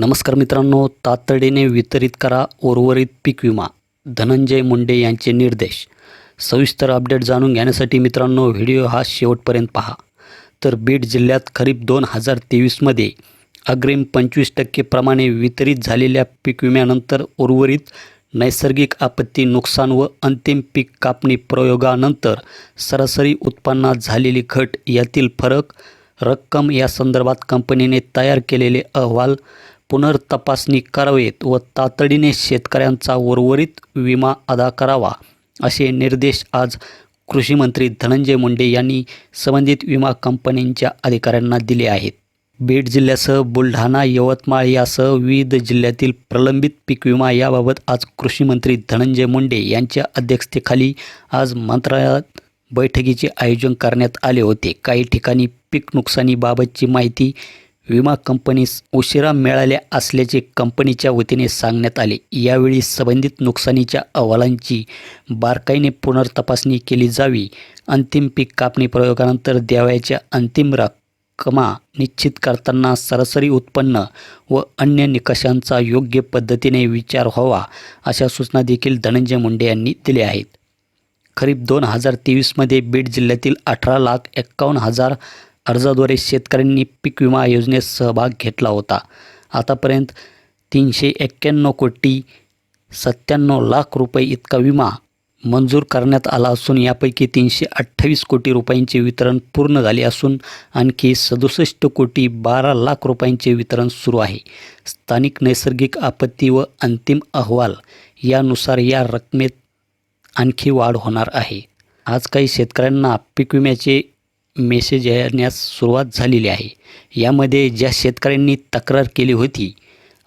नमस्कार मित्रांनो तातडीने वितरित करा उर्वरित पीक विमा. धनंजय मुंडे यांचे निर्देश. सविस्तर अपडेट जाणून घेण्यासाठी मित्रांनो व्हिडिओ हा शेवटपर्यंत पहा. तर बीड जिल्ह्यात खरीप दोन हजार तेवीसमध्ये अग्रिम पंचवीस टक्के प्रमाणे वितरित झालेल्या पीक विम्यानंतर उर्वरित नैसर्गिक आपत्ती नुकसान व अंतिम पीक कापणी प्रयोगानंतर सरासरी उत्पन्नात झालेली घट यातील फरक रक्कम या संदर्भात कंपनीने तयार केलेले अहवाल पुनर्तपासणी करावेत व तातडीने शेतकऱ्यांचा उर्वरित विमा अदा करावा असे निर्देश आज कृषीमंत्री धनंजय मुंडे यांनी संबंधित विमा कंपन्यांच्या अधिकाऱ्यांना दिले आहेत. बीड जिल्ह्यासह बुलढाणा यवतमाळ यासह विविध जिल्ह्यातील प्रलंबित पीक विमा याबाबत आज कृषीमंत्री धनंजय मुंडे यांच्या अध्यक्षतेखाली आज मंत्रालयात बैठकीचे आयोजन करण्यात आले होते. काही ठिकाणी पीक नुकसानीबाबतची माहिती विमा कंपनीस उशिरा मिळाल्या असल्याचे कंपनीच्या वतीने सांगण्यात आले. यावेळी संबंधित नुकसानीच्या अहवालांची बारकाईने पुनर्तपासणी केली जावी. अंतिम पीक कापणी प्रयोगानंतर द्यावयाच्या अंतिम रक्कमा निश्चित करताना सरासरी उत्पन्न व अन्य निकषांचा योग्य पद्धतीने विचार व्हावा अशा सूचना देखील धनंजय मुंडे यांनी दिल्या आहेत. खरीप दोन हजार तेवीसमध्ये बीड जिल्ह्यातील अठरा लाख एक्कावन्न हजार अर्जाद्वारे शेतकऱ्यांनी पीक विमा योजनेत सहभाग घेतला होता. आतापर्यंत तीनशे एक्क्याण्णव कोटी सत्त्याण्णव लाख रुपये इतका विमा मंजूर करण्यात आला असून यापैकी तीनशे अठ्ठावीस कोटी रुपयांचे वितरण पूर्ण झाले असून आणखी सदुसष्ट कोटी बारा लाख रुपयांचे वितरण सुरू आहे. स्थानिक नैसर्गिक आपत्ती व अंतिम अहवाल यानुसार या रकमेत आणखी वाढ होणार आहे. आज काही शेतकऱ्यांना पीक विम्याचे मेसेज येण्यास सुरुवात झालेली आहे. यामध्ये ज्या शेतकऱ्यांनी तक्रार केली होती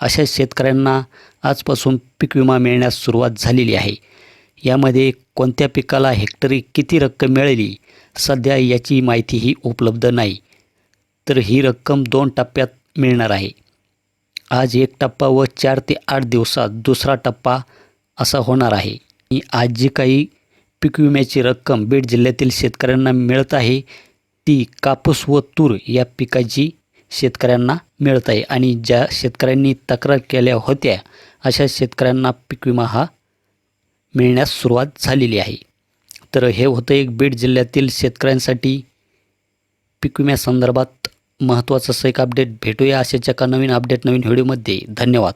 अशा शेतकऱ्यांना आजपासून पीक विमा मिळण्यास सुरुवात झालेली आहे. यामध्ये कोणत्या पिकाला हेक्टरी किती रक्कम मिळाली सध्या याची माहितीही उपलब्ध नाही. तर ही रक्कम दोन टप्प्यात मिळणार आहे. आज एक टप्पा व चार ते आठ दिवसात दुसरा टप्पा असा होणार आहे. आज जी काही पीक विम्याची रक्कम बीड जिल्ह्यातील शेतकऱ्यांना मिळत आहे ती कापूस व तूर या पिकाची शेतकऱ्यांना मिळत आहे. आणि ज्या शेतकऱ्यांनी तक्रार केल्या होत्या अशा शेतकऱ्यांना पीक विमा हा मिळण्यास सुरुवात झालेली आहे. तर हे होतं एक बीड जिल्ह्यातील शेतकऱ्यांसाठी पीक विम्यासंदर्भात महत्त्वाचं असं एक अपडेट भेटूया अशाच एका नवीन अपडेट नवीन व्हिडिओमध्ये. धन्यवाद.